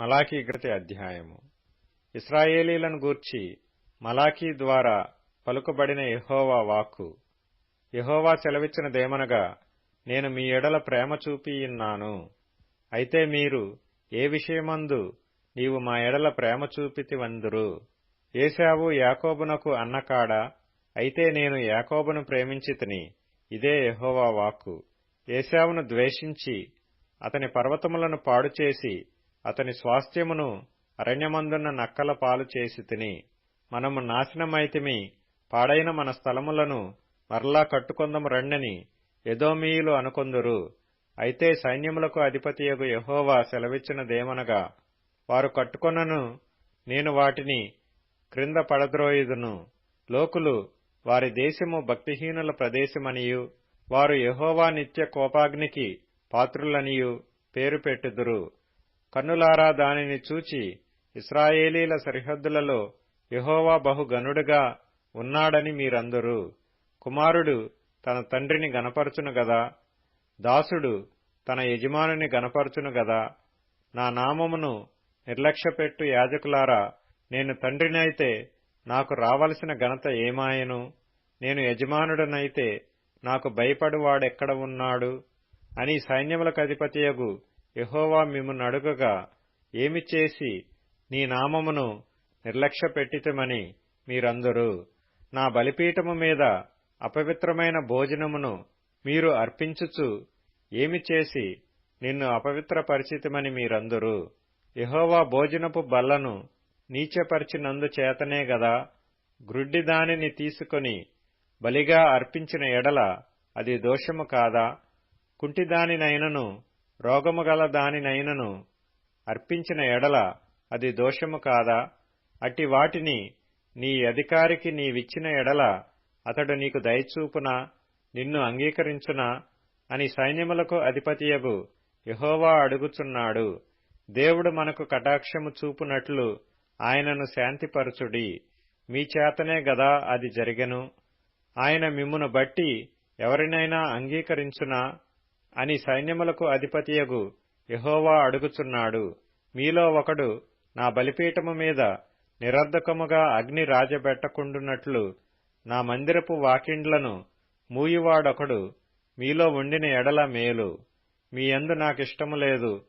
మలాకీ గతి అధ్యాయము. ఇస్రాయేలీలను గూర్చి మలాకీ ద్వారా పలుకబడిన యహోవా వాక్కు యహోవా సెలవిచ్చినదేమనగా నేను మీ ఎడల ప్రేమ చూపియున్నాను అయితే మీరు ఏ విషయమందు నీవు మా ఎడల ప్రేమ చూపితివందురు ఏశావు యాకోబునకు అన్నకాడా? అయితే నేను యాకోబును ప్రేమించితిని ఇదే యహోవా వాక్కు. ఏశావును ద్వేషించి అతని పర్వతములను పాడుచేసి అతని స్వాస్థ్యమును అరణ్యమందున్న నక్కల పాలు చేసి తిని మనము నాశనమైతిమి పాడైన మన స్థలములను మరలా కట్టుకొందము రండని ఎదోమీయులు అనుకొందురు. అయితే సైన్యములకు అధిపతియగు యహోవా సెలవిచ్చినదేమనగా వారు కట్టుకొనను నేను వాటిని క్రింద పడద్రోయుదును. లోకులు వారి దేశము భక్తిహీనుల ప్రదేశమనియు వారు యహోవా నిత్య కోపాగ్నికి పాత్రులనియు పేరు పెట్టుదురు. కన్నులారా దానిని చూచి ఇస్రాయేలీల సరిహద్దులలో యహోవా బహుగనుడుగా ఉన్నాడని మీరందరూ. కుమారుడు తన తండ్రిని గనపరచును గదా? దాసుడు తన యజమానుని గనపరచును గదా? నా నామమును నిర్లక్ష్యపెట్టు యాజకులారా నేను తండ్రినైతే నాకు రావలసిన ఘనత ఏమాయను? నేను యజమానుడనైతే నాకు భయపడువాడెక్కడ ఉన్నాడు? అని సైన్యములకు అధిపతియగు యహోవా మిమ్మును అడుగగా ఏమి చేసి నీ నామమును నిర్లక్ష్యపెట్టితమని మీరందరూ. నా బలిపీఠము మీద అపవిత్రమైన భోజనమును మీరు అర్పించుచు ఏమి చేసి నిన్ను అపవిత్రపరిచితమని మీరందరూ. యహోవా భోజనపు బల్లను నీచపరిచినందు చేతనే గదా గ్రుడ్డి దానిని తీసుకొని బలిగా అర్పించిన ఎడల అది దోషము కాదా? కుంటిదానినైనను రోగము గల దానినైనను అర్పించిన ఎడల అది దోషము కాదా? అట్టి వాటిని నీ అధికారికి నీవిచ్చిన ఎడల అతడు నీకు దయచూపునా? నిన్ను అంగీకరించునా? అని సైన్యములకు అధిపతియగు యహోవా అడుగుచున్నాడు. దేవుడు మనకు కటాక్షము చూపునట్లు ఆయనను శాంతిపరచుడి. మీ చేతనే గదా అది జరిగెను? ఆయన మిమ్మును బట్టి ఎవరినైనా అంగీకరించునా? అని సైన్యములకు అధిపతియగు యహోవా అడుగుచున్నాడు. మీలో ఒకడు నా బలిపీఠము మీద నిరర్ధకముగా అగ్ని రాజబెట్టకుండునట్లు నా మందిరపు వాకిండ్లను మూయివాడొకడు మీలో ఉండిన ఎడల మేలు. మీ యందు నాకిష్టము లేదు.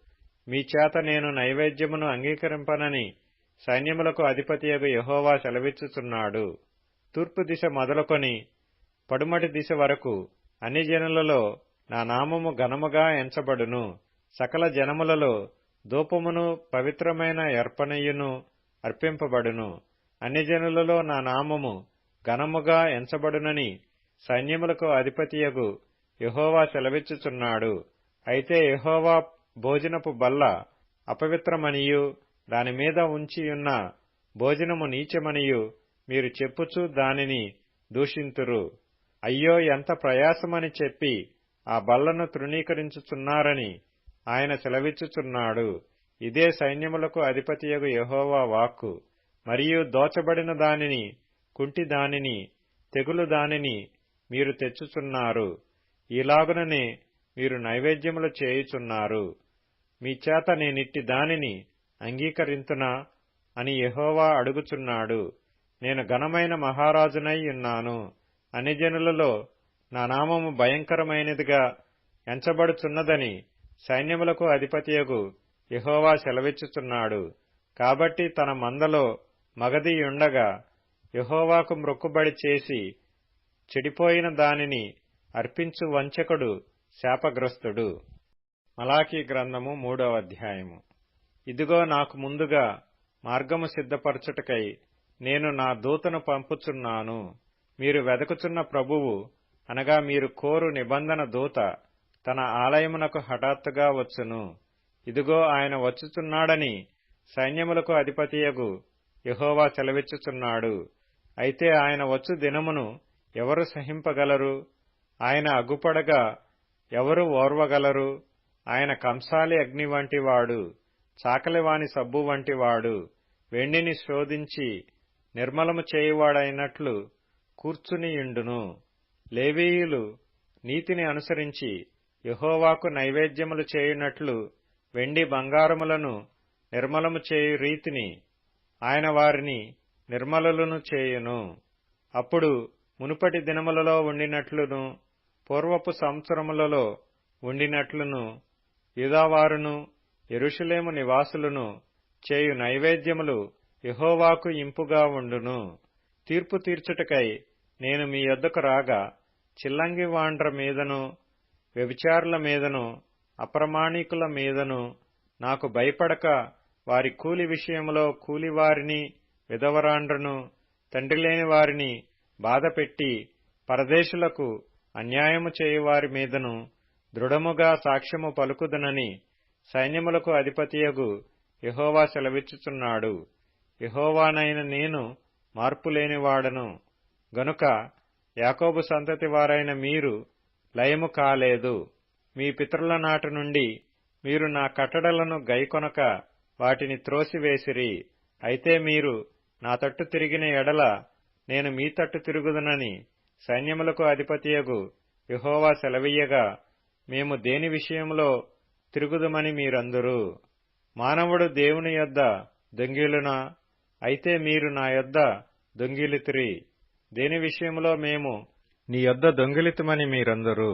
మీ చేత నేను నైవేద్యమును అంగీకరింపనని సైన్యములకు అధిపతియగు యహోవా సెలవిచ్చుచున్నాడు. తూర్పు దిశ మొదలుకొని పడుమటి దిశ వరకు అన్ని జనులలో నా నామము ఘనముగా ఎంచబడును. సకల జనములలో ధూపమును పవిత్రమైన ఎర్పనయ్యును అర్పింపబడును. అన్ని జనులలో నా నామము ఘనముగా ఎంచబడునని సైన్యములకు అధిపతియగు యహోవా సెలవిచ్చుచున్నాడు. అయితే యహోవా భోజనపు బల్ల అపవిత్రమనియు దానిమీద ఉంచియున్న భోజనము నీచమనియు మీరు చెప్పుచూ దానిని దూషింతురు. అయ్యో ఎంత ప్రయాసమని చెప్పి ఆ బల్లను తృణీకరించుచున్నారని ఆయన సెలవిచ్చుచున్నాడు. ఇదే సైన్యములకు అధిపతియగు యహోవా వాక్కు. మరియు దోచబడిన దానిని కుంటి దానిని తెగులు దానిని మీరు తెచ్చుచున్నారు. ఈలాగుననే మీరు నైవేద్యములు చేయుచున్నారు. మీ చేత నేనిట్టి దానిని అంగీకరింతునా అని యహోవా అడుగుచున్నాడు. నేను ఘనమైన మహారాజునై ఉన్నాను. అనిజనులలో నా నామము భయంకరమైనదిగా ఎంచబడుచున్నదని సైన్యములకు అధిపతియగు యహోవా సెలవిచ్చుచున్నాడు. కాబట్టి తన మందలో మగదియుండగా యహోవాకు మ్రొక్కుబడి చేసి చెడిపోయిన దానిని అర్పించు వంచకుడు శాపగ్రస్తుడు. మలాకీ గ్రంథము మూడవ అధ్యాయము. ఇదిగో నాకు ముందుగా మార్గము సిద్ధపరచుటకై నేను నా దూతను పంపుచున్నాను. మీరు వెదకుచున్న ప్రభువు అనగా మీరు కోరు నిబంధన దూత తన ఆలయమునకు హఠాత్తుగా వచ్చును. ఇదిగో ఆయన వచ్చుచున్నాడని సైన్యములకు అధిపతియగు యహోవా సెలవిచ్చుచున్నాడు అయితే ఆయన వచ్చు దినమును ఎవరు సహింపగలరు? ఆయన అగుపడగా ఎవరు ఓర్వగలరు? ఆయన కంసాలి అగ్ని వంటివాడు చాకలివాని సబ్బు వంటివాడు వెండిని శోధించి నిర్మలము చేయువాడైనట్లు కూర్చునియుండును లేవీయులు నీతిని అనుసరించి యహోవాకు నైవేద్యములు చేయునట్లు వెండి బంగారములను నిర్మలము చేయు రీతిని ఆయన వారిని నిర్మలులను చేయును. అప్పుడు మునుపటి దినములలో ఉండినట్లును పూర్వపు సంవత్సరములలో ఉండినట్లును యుదావారును ఎరుషులేము నివాసులను చేయు నైవేద్యములు యహోవాకు ఇంపుగా ఉండును. తీర్పు తీర్చుటకై నేను మీ యొద్దకు రాగా చిల్లంగి వాండ్ర మీదను వ్యభిచారుల మీదను అప్రమాణికుల మీదను నాకు భయపడక వారి కూలి విషయంలో కూలివారిని విధవరాండ్రను తండ్రి లేని వారిని బాధపెట్టి పరదేశులకు అన్యాయము చేయువారి మీదను దృఢముగా సాక్ష్యము పలుకుదనని సైన్యములకు అధిపతియగు యహోవా సెలవిచ్చుచున్నాడు. యహోవానైన నేను మార్పులేనివాడను. గనుక యాకోబు సంతతి వారైన మీరు లయము కాలేదు. మీ పితరుల నాటి నుండి మీరు నా కట్టడలను గైకొనక వాటిని త్రోసివేసిరి. అయితే మీరు నా తట్టు తిరిగిన ఎడల నేను మీ తట్టు తిరుగుదునని సైన్యములకు అధిపతియగు యహోవా సెలవీయగా మేము దేని విషయంలో తిరుగుదుమని మీరందరూ. మానవుడు దేవుని యొద్ద దొంగిలునా? అయితే మీరు నా యొద్ద దొంగిలితిరి. దేని విషయంలో మేము నీ యొద్ద దొంగిలితమని మీరందరూ.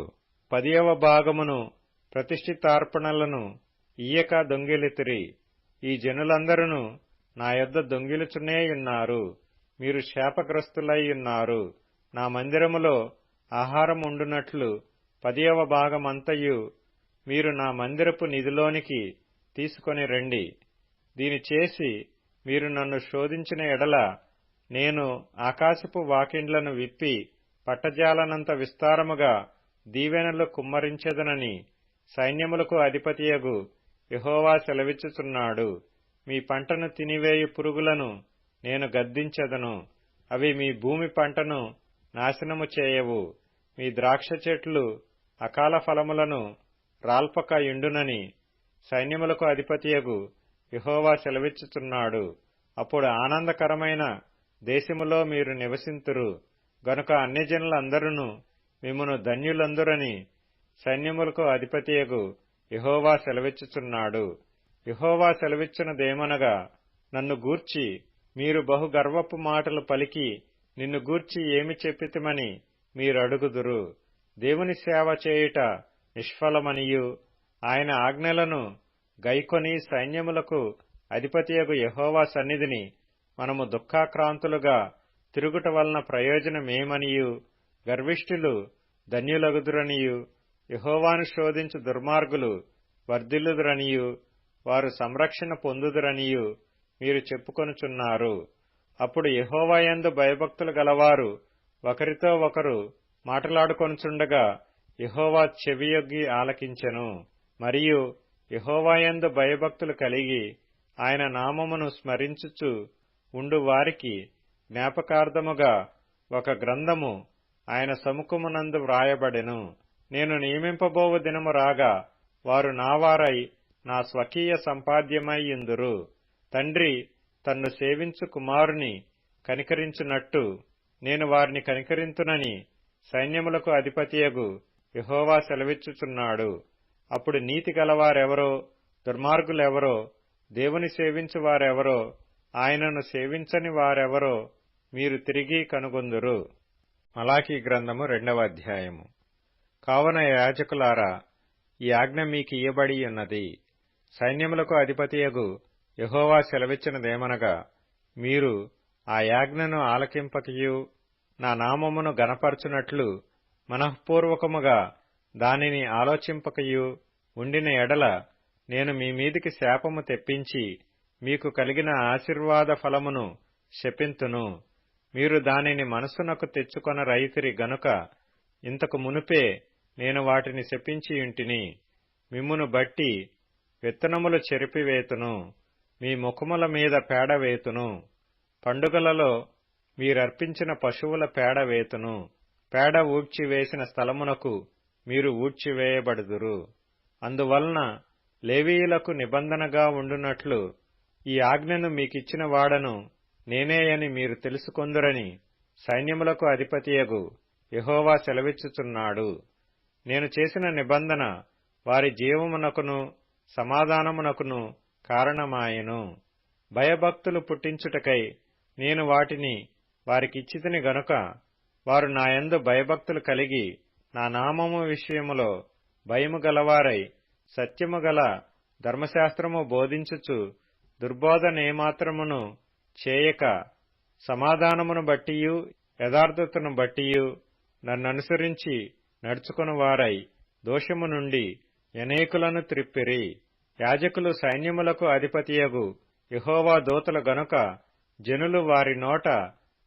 పదియవ భాగమును ప్రతిష్ఠితార్పణలను ఇయ్యక దొంగిలితిరి. ఈ జనులందరూ నా యొద్ద దొంగిలుచునేయున్నారు మీరు శాపగ్రస్తులై ఉన్నారు. నా మందిరములో ఆహారం ఉండునట్లు పదియవ భాగమంతయు మీరు నా మందిరపు నిధిలోనికి తీసుకొని రండి. దీని చేసి మీరు నన్ను శోధించిన ఎడల నేను ఆకాశపు వాకిండ్లను విప్పి పట్టజాలనంత విస్తారముగా దీవెనలు కుమ్మరించెదనని సైన్యములకు అధిపతియగు యహోవా సెలవిచ్చుచున్నాడు. మీ పంటను తినివేయు పురుగులను నేను గద్దించెదను. అవి మీ భూమి పంటను నాశనము చేయవు. మీ ద్రాక్ష చెట్లు అకాల ఫలములను రాల్పక ఇండునని సైన్యములకు అధిపతియగు యహోవా సెలవిచ్చుచున్నాడు. అప్పుడు ఆనందకరమైన దేశములో మీరు నివసింతురు. గనుక అన్యజనులందరూ మిమ్మను ధన్యులందురని సైన్యములకు అధిపతియగు యహోవా సెలవిచ్చుచున్నాడు. యహోవా సెలవిచ్చినదేమనగా నన్ను గూర్చి మీరు బహు గర్వపు మాటలు పలికి నిన్ను గూర్చి ఏమి చెప్పితిమని మీరడుగుదురు. దేవుని సేవ చేయుట నిష్ఫలమనియు. ఆయన ఆజ్ఞలను గైకొని సైన్యములకు అధిపతియగు యహోవా సన్నిధిని మనము దుఃఖాక్రాంతులుగా తిరుగుట వలన ప్రయోజనమేమనియు? గర్విష్ఠులు ధన్యులగుదురనియు? యహోవాను శోధించు దుర్మార్గులు వర్ధిల్లుదురనియు? వారు సంరక్షణ పొందుదురనియు? మీరు చెప్పుకొనుచున్నారు. అప్పుడు యహోవాయందు భయభక్తులు గలవారు ఒకరితో ఒకరు మాటలాడుకొనుచుండగా యహోవా చెవియొగ్గి ఆలకించెను. మరియు యహోవాయందు భయభక్తులు కలిగి ఆయన నామమును స్మరించుచు ఉండు వారికి జ్ఞాపకార్థముగా ఒక గ్రంథము ఆయన సముఖమునందు వ్రాయబడెను. నేను నియమింపబోవు దినము రాగా వారు నావారై నా స్వకీయ సంపాద్యమై ఇందురు. తండ్రి తన్ను సేవించు కుమారుని కనికరించునట్టు నేను వారిని కనికరింతునని సైన్యములకు అధిపతియగు యహోవా సెలవిచ్చుచున్నాడు. అప్పుడు నీతి గలవారెవరో దుర్మార్గులెవరో దేవుని సేవించు వారెవరో ఆయనను సేవించని వారెవరో మీరు తిరిగి కనుగొందురు. మలాఖీ గ్రంథము రెండవ అధ్యాయము. కావున యాజకులారా ఈ ఆజ్ఞ మీకు ఇయ్యబడి ఉన్నది. సైన్యములకు అధిపతియగు యహోవా సెలవిచ్చినదేమనగా మీరు ఆ యాజ్ఞను ఆలకింపకయు నా నామమును గనపరచునట్లు మనఃపూర్వకముగా దానిని ఆలోచింపకయు ఉండిన ఎడల నేను మీ మీదికి శాపము తెప్పించి మీకు కలిగిన ఆశీర్వాద ఫలమును శపింతును. మీరు దానిని మనసునకు తెచ్చుకొన రైతిరి గనుక ఇంతకు మునుపే నేను వాటిని శపించి ఇంటిని. మిమ్మును బట్టి విత్తనములు చెరిపివేతును. మీ ముఖముల మీద పేడ వేతును. పండుగలలో మీరర్పించిన పశువుల పేడ వేతును. పేడ ఊడ్చివేసిన స్థలమునకు మీరు ఊడ్చివేయబడుదురు. అందువలన లేవీయులకు నిబంధనగా ఉండునట్లు ఈ ఆజ్ఞను మీకిచ్చిన వాడను నేనేయని మీరు తెలుసుకొందురని సైన్యములకు అధిపతియగు యహోవా సెలవిచ్చుచున్నాడు. నేను చేసిన నిబంధన వారి జీవమునకును సమాధానమునకును కారణమాయెను. భయభక్తులు పుట్టించుటకై నేను వాటిని వారికిచ్చితిని గనుక వారు నాయందు భయభక్తులు కలిగి నా నామము విషయములో భయము గలవారై సత్యము గల ధర్మశాస్త్రము బోధించుచు దుర్బోధనేమాత్రమును చేయక సమాధానమును బట్టియు యథార్థతను బట్టియు నన్ననుసరించి నడుచుకుని వారై దోషము నుండి అనేకులను త్రిప్పిరి. యాజకులు సైన్యములకు అధిపతియగు యహోవా దూతలు గనుక జనులు వారి నోట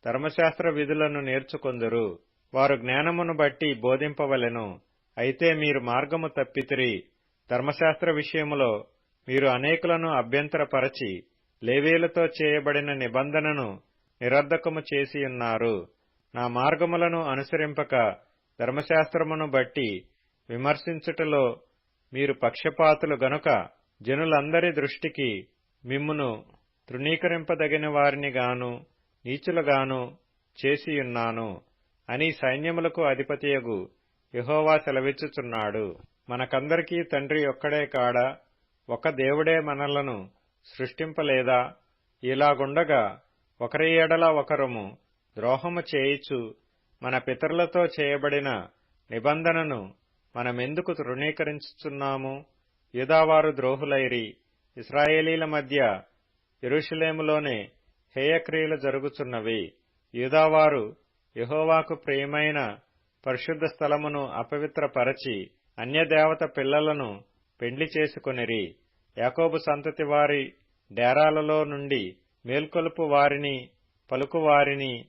ధర్మశాస్త్ర విధులను నేర్చుకొందురు. వారు జ్ఞానమును బట్టి బోధింపవలెను. అయితే మీరు మార్గము తప్పితిరి. ధర్మశాస్త్ర విషయములో మీరు అనేకులను అభ్యంతరపరచి లేవీలతో చేయబడిన నిబంధనను నిరర్ధకము చేసియున్నారు నా మార్గములను అనుసరింపక ధర్మశాస్త్రమును బట్టి విమర్శించుటలో మీరు పక్షపాతులు గనుక జనులందరి దృష్టికి మిమ్మును తృణీకరింపదగిన వారిని గాను నీచులుగాను చేసియున్నాను అని సైన్యములకు అధిపతియగు యహోవా సెలవిచ్చుచున్నాడు. మనకందరికీ తండ్రి ఒక్కడే కాడా? ఒక దేవుడే మనలను సృష్టింపలేదా? ఇలాగుండగా ఒకరి ఎడల ఒకరము ద్రోహము చేయిచు మన పితరులతో చేయబడిన నిబంధనను మనమెందుకు తృణీకరించుచున్నాము? యూదావారు ద్రోహులైరి ఇస్రాయేలీల మధ్య ఇరుషులేములోనే హేయక్రియలు జరుగుచున్నవి. యూదావారు యహోవాకు ప్రియమైన పరిశుద్ధ స్థలమును అపవిత్రపరచి అన్యదేవత పిల్లలను పెండ్లి చేసుకొనిరి. యాకోబు సంతతి వారి డేరాలలో నుండి మేల్కొలుపు వారిని పలుకువారిని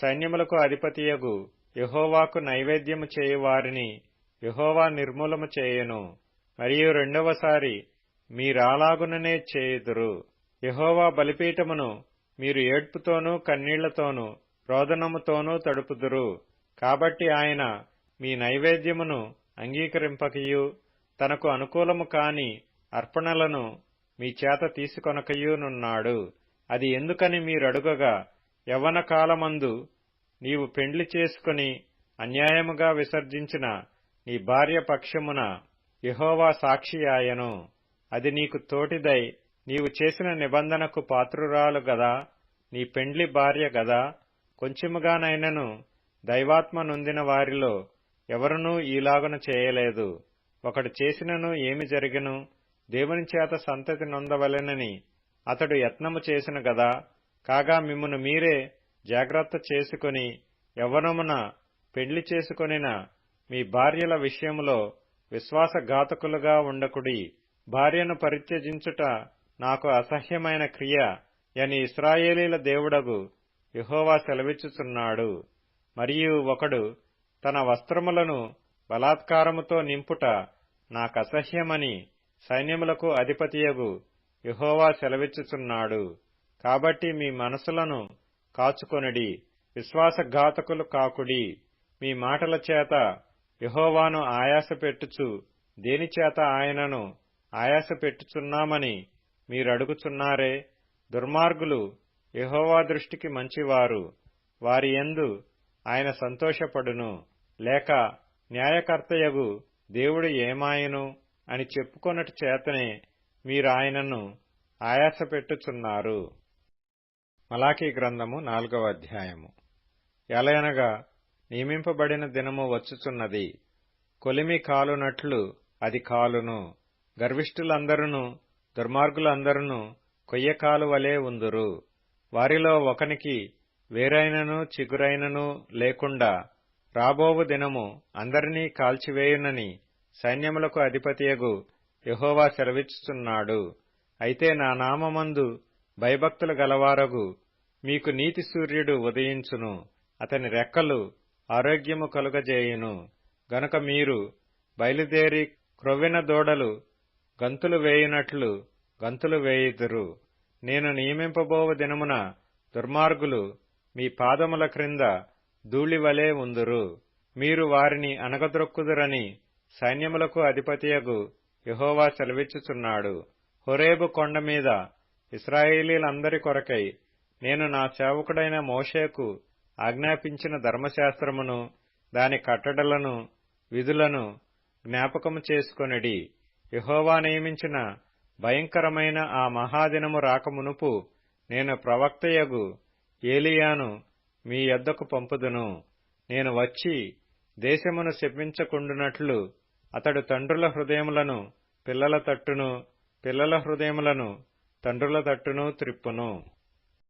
సైన్యములకు అధిపతియగు యహోవాకు నైవేద్యము చేయువారిని యహోవా నిర్మూలము చేయును. మరియు రెండవసారి మీరాలాగుననే చేయుదురు. యహోవా బలిపీఠమును మీరు ఏడ్పుతోనూ కన్నీళ్ళతోనూ రోదనముతోనూ తడుపుదురు. కాబట్టి ఆయన మీ నైవేద్యమును అంగీకరింపకయు. తనకు అనుకూలము కాని అర్పణలను మీ చేత తీసుకొనకయునున్నాడు. అది ఎందుకని మీరడుగగా యవ్వన కాలమందు నీవు పెండ్లి చేసుకుని అన్యాయముగా విసర్జించిన నీ భార్య పక్షమున యహోవా సాక్షియాయను అది నీకు తోటిదై నీవు చేసిన నిబంధనకు పాత్రురాలు గదా నీ పెండ్లి భార్య గదా. కొంచెముగానైనను దైవాత్మ నొందిన వారిలో ఎవరునూ ఈలాగున చేయలేదు. ఒకడు చేసినను ఏమి జరిగను? దేవుని చేత సంతతి నొందవలెనని అతడు యత్నము చేసిన గదా? కాగా మిమ్మును మీరే జాగ్రత్త చేసుకుని యవ్వనమున పెళ్ళి చేసుకొనిన మీ భార్యల విషయములో విశ్వాసఘాతకులుగా ఉండకుడి. భార్యను పరిత్యజించుట నాకు అసహ్యమైన క్రియ అని ఇస్రాయేలీల దేవుడగు యహోవా సెలవిచ్చుచున్నాడు. మరియు ఒకడు తన వస్త్రములను బలాత్కారముతో నింపుట నాకసహ్యమని సైన్యములకు అధిపతియగు యహోవా సెలవిచ్చుచున్నాడు. కాబట్టి మీ మనసులను కాచుకొనిడి విశ్వాసఘాతకులు కాకుడి. మీ మాటల చేత యహోవాను ఆయాసపెట్టుచు దేనిచేత ఆయనను ఆయాసపెట్టుచున్నామని మీరడుగుచున్నారే? దుర్మార్గులు యహోవా దృష్టికి మంచివారు. వారి యందు ఆయన సంతోషపడును. లేక న్యాయకర్తయగు దేవుడు ఏమాయను అని చెప్పుకొనటి చేతనే మీరాయనను ఆయాసపెట్టుచున్నారు. మలాకీ గ్రంథము నాలుగవ అధ్యాయము. ఎలయనగా నియమింపబడిన దినము వచ్చుచున్నది. కొలిమి కాలునట్లు అది కాలును. గర్విష్ఠులందరూ దుర్మార్గులందరూ కొయ్యకాలు వలె ఉందురు. వారిలో ఒకనికి వేరైనను చిగురైనను లేకుండా రాబోవు దినము అందరినీ కాల్చివేయునని సైన్యములకు అధిపతియగు యహోవా సెలవిచ్చుచున్నాడు. అయితే నా నామమందు భయభక్తులు గలవారగు మీకు నీతి సూర్యుడు ఉదయించును. అతని రెక్కలు ఆరోగ్యము కలుగజేయును. గనుక మీరు బయలుదేరి క్రొవ్విన దూడలు గంతులు వేయునట్లు గంతులు వేయుదురు. నేను నియమింపబోవు దినమున దుర్మార్గులు మీ పాదముల క్రింద ధూళివలే ఉందురు. మీరు వారిని అనగద్రొక్కుదురని సైన్యములకు అధిపతియగు యహోవా సెలవిచ్చుచున్నాడు. హొరేబు కొండ మీద ఇస్రాయేలీలందరి కొరకై నేను నా సేవకుడైన మోషేకు ఆజ్ఞాపించిన ధర్మశాస్త్రమును దాని కట్టడలను విధులను జ్ఞాపకము చేసుకొనిడి. యహోవా నియమించిన భయంకరమైన ఆ మహాదినము రాకమునుపు నేను ప్రవక్తయగు ఏలియాను మీ యొద్దకు పంపుదును. నేను వచ్చి దేశమును శపించకుండునట్లు అతడు తండ్రుల హృదయములను పిల్లల తట్టును పిల్లల హృదయములను తండ్రుల తట్టును త్రిప్పును.